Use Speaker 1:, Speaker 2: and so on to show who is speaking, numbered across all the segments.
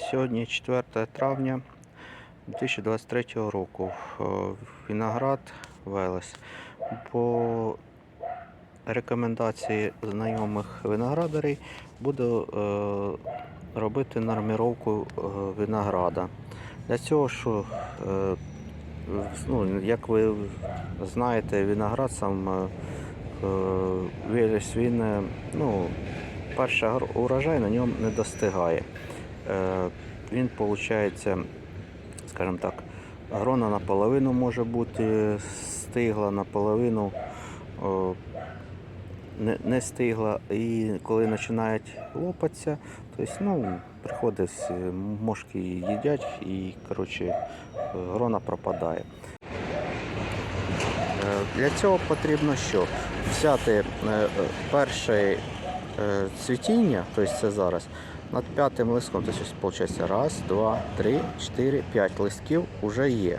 Speaker 1: Сьогодні 4 травня 2023 року. Е, Виноград Велес. По рекомендації знайомих виноградарів буду е, робити норміровку е, винограда. Для цього, що, ну, як ви знаєте, виноград сам Велес, він ну, перший урожай на ньому не достигає. Е, Він виходить, скажімо так, грона наполовину може бути стигла, наполовину не, стигла. І коли починають лопатися, тобто, ну, приходить, е, мошки їдять і коротше, грона пропадає. Е, Для цього потрібно що? Взяти перше цвітіння, тобто це зараз, над п'ятим листком, тобто виходить раз, два, три, чотири, п'ять листків вже є.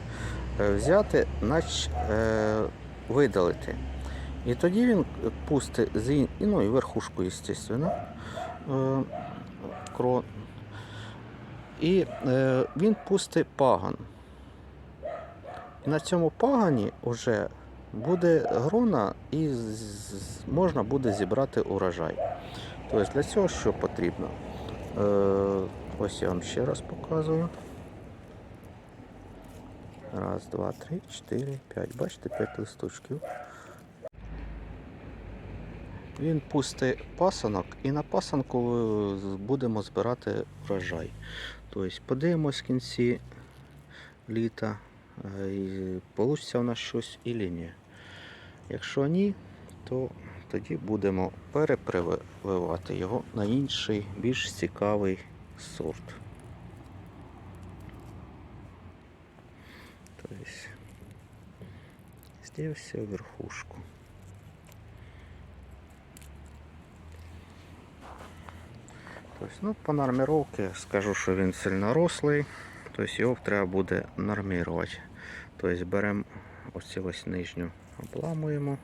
Speaker 1: Е, Взяти, нач, е, видалити. І тоді він пустить з ну, і верхушку, звісно, е, крон. І е, він пустить паган. І на цьому пагані вже буде грона і можна буде зібрати урожай. Тобто для цього що потрібно? Е, ось я вам ще раз показую. Раз, два, три, чотири, п'ять. Бачите, п'ять листочків. Він пустить пасанок і на пасанку будемо збирати врожай. Тобто подивимось в кінці літа, е, і вийде у нас щось і ні. Якщо ні, то тоді будемо перепрививати його на інший, більш цікавий сорт. Тобто здесь верхушку. Тобто, ну, по норміровці скажу, що він сильно рослий, тобто його треба буде нормірувати. Тобто беремо ось ось нижню, обламуємо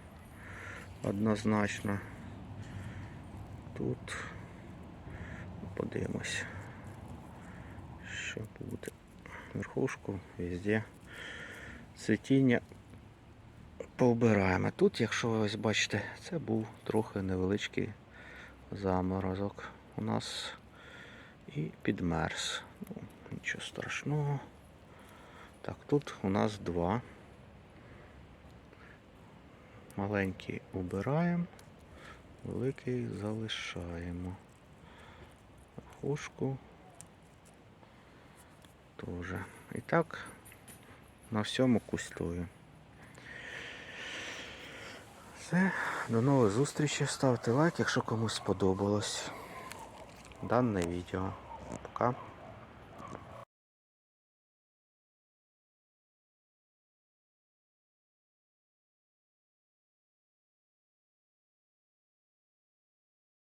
Speaker 1: однозначно. Тут подивимось, що буде. Верхушку везде цвітіння повбираємо. Тут, якщо ви ось бачите, це був трохи невеличкий заморозок у нас і підмерз. Ну, нічого страшного. Так, тут у нас два. Маленький убираємо, великий залишаємо. Хушку теж. І так на всьому кустою. Все, до нових зустрічей. Ставте лайк, якщо комусь сподобалось дане відео. Пока.